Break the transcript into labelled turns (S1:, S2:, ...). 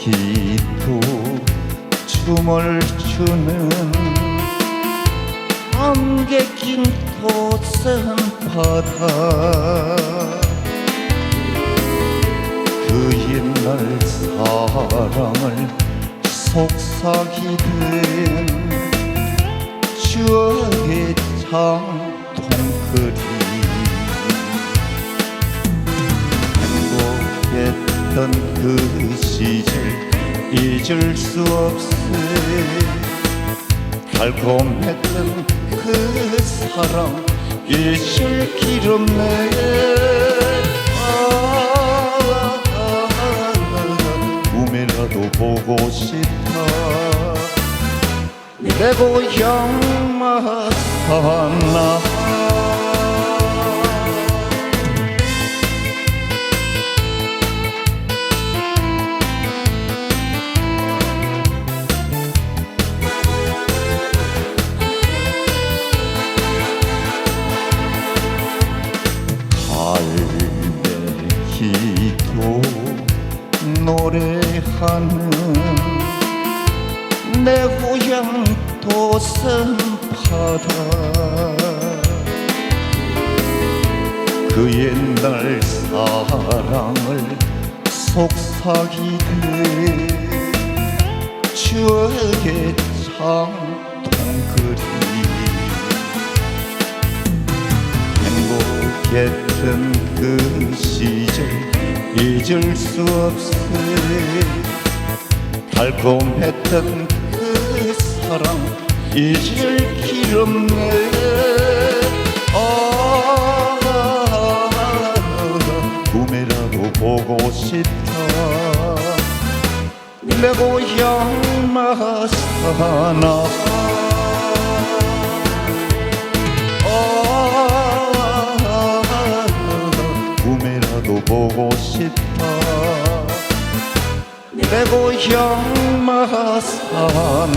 S1: 기도 춤을 추는 안개 낀 도선 바다. 그 옛날 사랑을 속삭이는 추억의 장통그 행복했던 그 시절 잊을 수 없어 달콤했던 그 사랑 잊을 길 없네. 아, 꿈이라도 보고 싶다 내 고향 마산 나 노래하는 내 고향 도선 바다. 그 옛날 사랑을 속삭이듯 추억의 장통그리 행복했던 그 시절 잊을 수 없어 달콤했던 그 사랑 잊을 길 없네. 아 꿈이라도 보고 싶다 내 고향 마사나. 아, 꿈이라도 보고 싶다 내 고향 마사나